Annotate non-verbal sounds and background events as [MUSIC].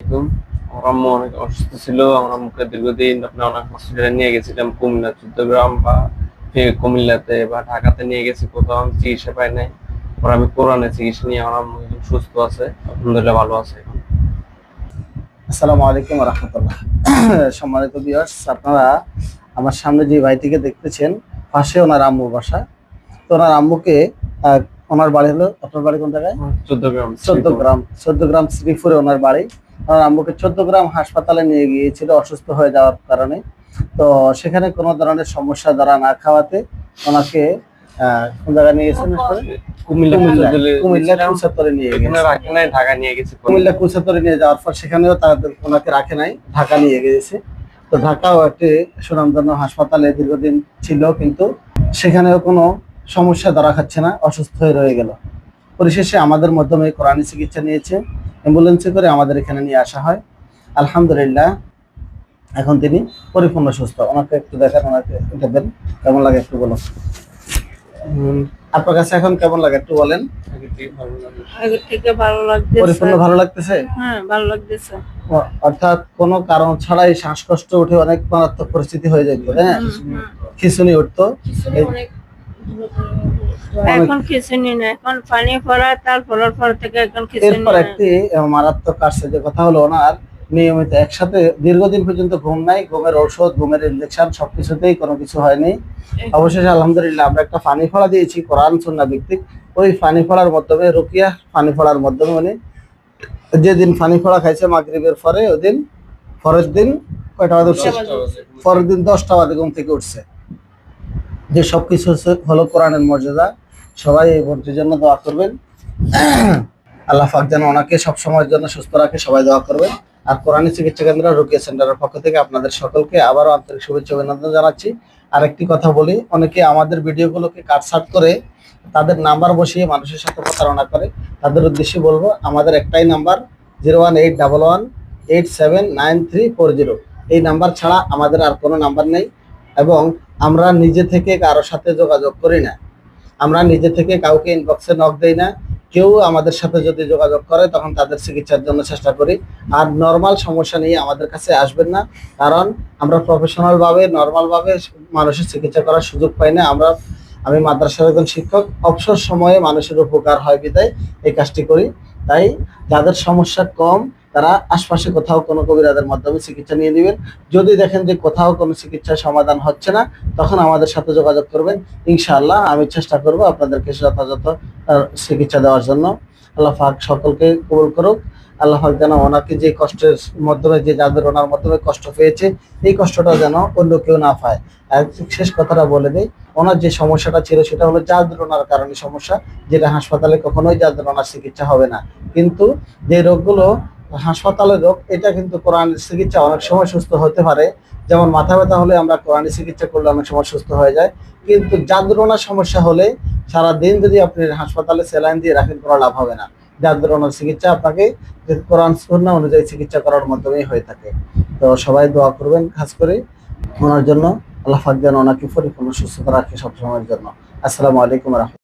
আমার আম্মু অনেক অসুস্থ ছিল। আমার আম্মুকে দীর্ঘদিন আপনার অনেক হসপিটালে নিয়ে গেছিলাম কুমিল্লা চৌদ্দগ্রাম বা কুমিল্লাতে বা ঢাকাতে নিয়ে গেছি। কোথাও আমি চিকিৎসা পাই নাই। পরে আমি কোরআনে চিকিৎসা নিয়ে আমার আম্মু সুস্থ আছে আলহামদুলিল্লাহ ভালো আছে এখন। আসসালামু আলাইকুম রহমতুল্লাহ। [CLEARS THROAT] সম্মানিত ভিউয়ার্স আপনারা আমার সামনে যে ভাইটিকে দেখতেছেন পাশে ওনার আম্মু বাসা। তো ওনার আম্মুকে ওনার বাড়ি হলো আপনার বাড়ি কোন জায়গায়? চৌদ্দগ্রাম চোদ্দ গ্রাম চোদ্দ গ্রাম শ্রীপুরে ওনার বাড়ি। ওনার আম্মুকে চোদ্দ গ্রাম হাসপাতালে নিয়ে গিয়েছিল অসুস্থ হয়ে যাওয়ার কারণে। তো সেখানে কোনো ধরনের সমস্যা দ্বারা না খাওয়াতে ওনাকে কোন জায়গায় নিয়ে গেছেন কুমিল্লা নিয়ে গেছে রাখে নাই ঢাকা নিয়ে গেছি কুমিল্লা। নিয়ে যাওয়ার পর সেখানেও তাদের ওনাকে রাখে নাই ঢাকা নিয়ে গিয়েছে। তো ঢাকাও একটি হাসপাতালে দীর্ঘদিন ছিল কিন্তু সেখানেও কোনো সমস্যা ধরা খাচ্ছে না অসুস্থ হয়ে রয়ে গেল। পরিশেষে আমাদের মাধ্যমে কোরআনি চিকিৎসা নিয়েছে। অ্যাম্বুলেন্সে করে আমাদের এখানে নিয়ে আসা হয়। আলহামদুলিল্লাহ এখন তিনি পরিপূর্ণ সুস্থ। ওনাকে একটু দেখেন ওনাকে দেবেন কেমন লাগে একটু বলুন। হুম, আপনার কাছে এখন কেমন লাগে একটু বলেন। আগের থেকে ভালো লাগতেছে। পরিপূর্ণ ভালো লাগতেছে? হ্যাঁ ভালো লাগতেছে। অর্থাৎ কোনো কারণ ছাড়াই শ্বাসকষ্ট উঠে অনেক মারাত্মক পরিস্থিতি হয়ে যেত হ্যাঁ। খিচুনি উঠতো। এই- এখন খিচুনি না এখন পানি পড়া তার পর থেকে এখন খিচুনি এরপর একটি মারাত্মক কাটছে কথা হলো ওনার। নিয়মিত একসাথে দীর্ঘদিন পর্যন্ত ঘুম নাই ঘুমের ঔষধ ঘুমের ইঞ্জেকশন সবকিছুতেই কোনো কিছু হয়নি। অবশেষে আলহামদুলিল্লাহ আমরা একটা পানি ফড়া দিয়েছি কোরআন সুন্না ভিত্তিক। ওই পানি মাধ্যমে রুকিয়া পানি ফড়ার মাধ্যমে উনি যেদিন পানি ফড়া খাইছে মাগরিবের পরে ওই দিন পরের দিন কয়টা বাজে উঠছে? পরের দিন দশটা বাজে ঘুম থেকে উঠছে। যে সবকিছু হচ্ছে হলো কোরআনের মর্যাদা। সবাই এই ভর্তির জন্য দোয়া করবেন। আল্লাহ পাক যেন ওনাকে সব সময়ের জন্য সুস্থ রাখে, সবাই দোয়া করবেন। আর কোরআনী চিকিৎসা কেন্দ্র রুকিয়া সেন্টারের পক্ষ থেকে আপনাদের সকলকে আবারও আন্তরিক শুভেচ্ছা অভিনন্দন জানাচ্ছি। আর একটি কথা বলি, অনেকে আমাদের ভিডিওগুলোকে কাটসাট করে তাদের নাম্বার বসিয়ে মানুষের সাথে প্রতারণা করে। তাদের উদ্দেশ্যে বলব, আমাদের একটাই number, zero one eight double one eight seven nine three four zero. এই নাম্বার ছাড়া আমাদের আর কোনো নাম্বার নেই। এবং আমরা নিজে থেকে কারোর সাথে যোগাযোগ করি না। আমরা নিজে থেকে কাউকে ইনবক্সে নক দেই না। কেউ আমাদের সাথে যদি যোগাযোগ করে, তখন তাদের চিকিৎসার জন্য চেষ্টা করি। আর নর্মাল সমস্যা নিয়ে আমাদের কাছে আসবেন না। কারণ আমরা প্রফেশনালভাবে নর্মালভাবে মানুষের চিকিৎসা করার সুযোগ পাই না। আমরা, আমি মাদ্রাসার একজন শিক্ষক, অবসর সময়ে মানুষের উপকার হয় বিদায় এই কাজটি করি। তাই যাদের সমস্যা কম তারা আশপাশে কোথাও কোনো কবিরাদের মাধ্যমে চিকিৎসা নিয়ে নেবেন। যদি দেখেন যে কোথাও কোনো চিকিৎসার সমাধান হচ্ছে না, তখন আমাদের সাথে যোগাযোগ করবেন। ইনশাআল্লাহ আমি চেষ্টা করব আপনাদেরকে যথাযথ চিকিৎসা দেওয়ার জন্য। আল্লাহ পাক সকলকে কবুল করুক। আল্লাহ পাক যেন ওনাকে যে কষ্টের মাধ্যমে, যে যাদের ওনার মাধ্যমে কষ্ট পেয়েছে, এই কষ্টটা যেন অন্য কেউ না পায়। আর শেষ কথাটা বলে দিই, ওনার যে সমস্যাটা ছিল সেটা হলো যাদরোনার কারণে সমস্যা, যেটা হাসপাতালে কখনোই যাদরোনার চিকিৎসা হবে না। কিন্তু যে রোগগুলো হাসপাতালের রোগ, এটা কিন্তু কোরআন চিকিৎসা অনেক সময় সুস্থ হতে পারে। যেমন মাথা ব্যথা হলে আমরা কোরআনি চিকিৎসা করলে অনেক সময় সুস্থ হয়ে যায়। কিন্তু যাদরোনার সমস্যা হলে সারা দিন যদি আপনি হাসপাতালে স্যালাইন দিয়ে রাখেন, কোনো লাভ হবে না। যাদরোনার চিকিৎসা আপনাকে কোরআন সুন্নাহ অনুযায়ী চিকিৎসা করার মাধ্যমেই হয়ে থাকে। তো সবাই দোয়া করবেন খাস করে। ওনার জন্য আল্লাহ পাক যেন ওনাকে পরিপূর্ণ সুস্থতা রাখে সবসময়ের জন্য। আসসালামু আলাইকুম রহমতুল্লাহ।